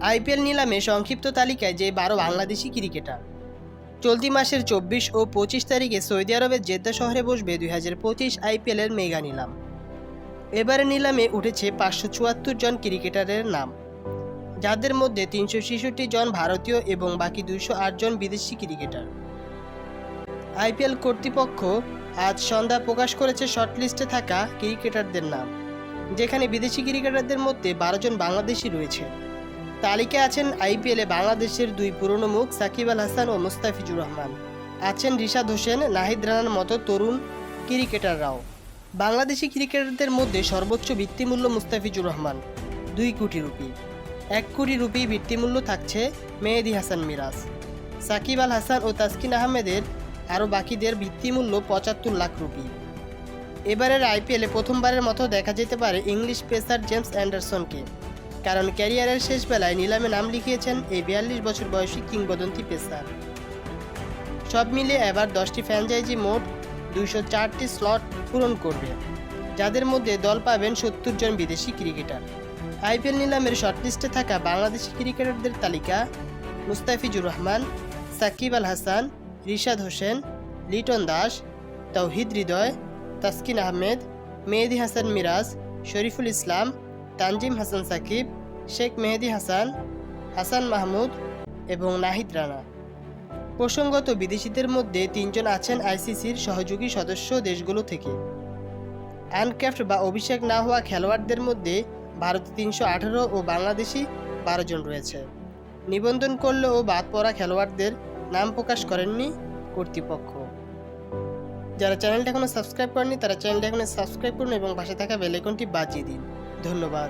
IPL নিলামে সংক্ষিপ্ত তালিকায় যে বারো বাংলাদেশি ক্রিকেটার। চলতি মাসের চব্বিশ ও পঁচিশ তারিখে সৌদি আরবের জেদ্দা শহরে বসবে দুই হাজার পঁচিশ আইপিএলের মেগা নিলাম। এবারে নিলামে উঠেছে পাঁচশো চুয়াত্তর জন ক্রিকেটারের নাম, যাদের মধ্যে তিনশো ছেষট্টি জন ভারতীয় এবং বাকি দুইশো আট জন বিদেশি ক্রিকেটার। আইপিএল কর্তৃপক্ষ আজ সন্ধ্যা প্রকাশ করেছে শর্টলিস্টে থাকা ক্রিকেটারদের নাম, যেখানে বিদেশি ক্রিকেটারদের মধ্যে বারো জন বাংলাদেশি রয়েছে। তালিকায় আছেন আইপিএলে বাংলাদেশের দুই পুরনো মুখ সাকিব আল হাসান ও মুস্তাফিজুর রহমান। আছেন রিশাদ হোসেন, নাহিদ রানার মতো তরুণ ক্রিকেটাররাও। বাংলাদেশি ক্রিকেটারদের মধ্যে সর্বোচ্চ বৃত্তিমূল্য মুস্তাফিজুর রহমান, দুই কোটি রুপি। এক কোটি রুপি বৃত্তিমূল্য থাকছে মেহেদি হাসান মিরাজ। সাকিব আল হাসান ও তাসকিন আহমেদের আরও বাকিদের ভিত্তিমূল্য পঁচাত্তর লাখ রুপি। এবারের আইপিএলে প্রথমবারের মতো দেখা যেতে পারে ইংলিশ পেসার জেমস অ্যান্ডারসনকে। কারণ ক্যারিয়ারের শেষ বেলায় নিলামে নাম লিখিয়েছেন এই বিয়াল্লিশ বছর বয়সী কিংবদন্তি পেসার। সব মিলিয়ে এবার দশটি ফ্র্যাঞ্চাইজি মোট দুইশো চারটি স্লট পূরণ করবে, যাদের মধ্যে দল পাবেন সত্তর জন বিদেশি ক্রিকেটার। আইপিএল নিলামের শর্টলিস্টে থাকা বাংলাদেশি ক্রিকেটারদের তালিকা মুস্তাফিজুর রহমান, সাকিব আল হাসান, রিশাদ হোসেন, লিটন দাস, তৌহিদ হৃদয়, তাসকিন আহমেদ, মেহেদি হাসান মিরাজ, শরীফুল ইসলাম তানজিম হাসান সাকিব, শেখ মেহেদি হাসান হাসান মাহমুদ এবং নাহিদ রানা। প্রসঙ্গত, বিদেশিদের মধ্যে তিনজন আছেন আইসিসির সহযোগী সদস্য দেশগুলো থেকে। আনক্যাফট বা অভিষেক না হওয়া খেলোয়াড়দের মধ্যে ভারতে তিনশো আঠারো ও বাংলাদেশি বারো জন রয়েছে। নিবন্ধন করলেও বাদ পড়া খেলোয়াড়দের নাম প্রকাশ করেননি কর্তৃপক্ষ। যারা চ্যানেলটা এখনও সাবস্ক্রাইব করেনি তারা চ্যানেলটা এখনও সাবস্ক্রাইব করুন এবং পাশে থাকা বেল আইকনটি বাজিয়ে দিন। ধন্যবাদ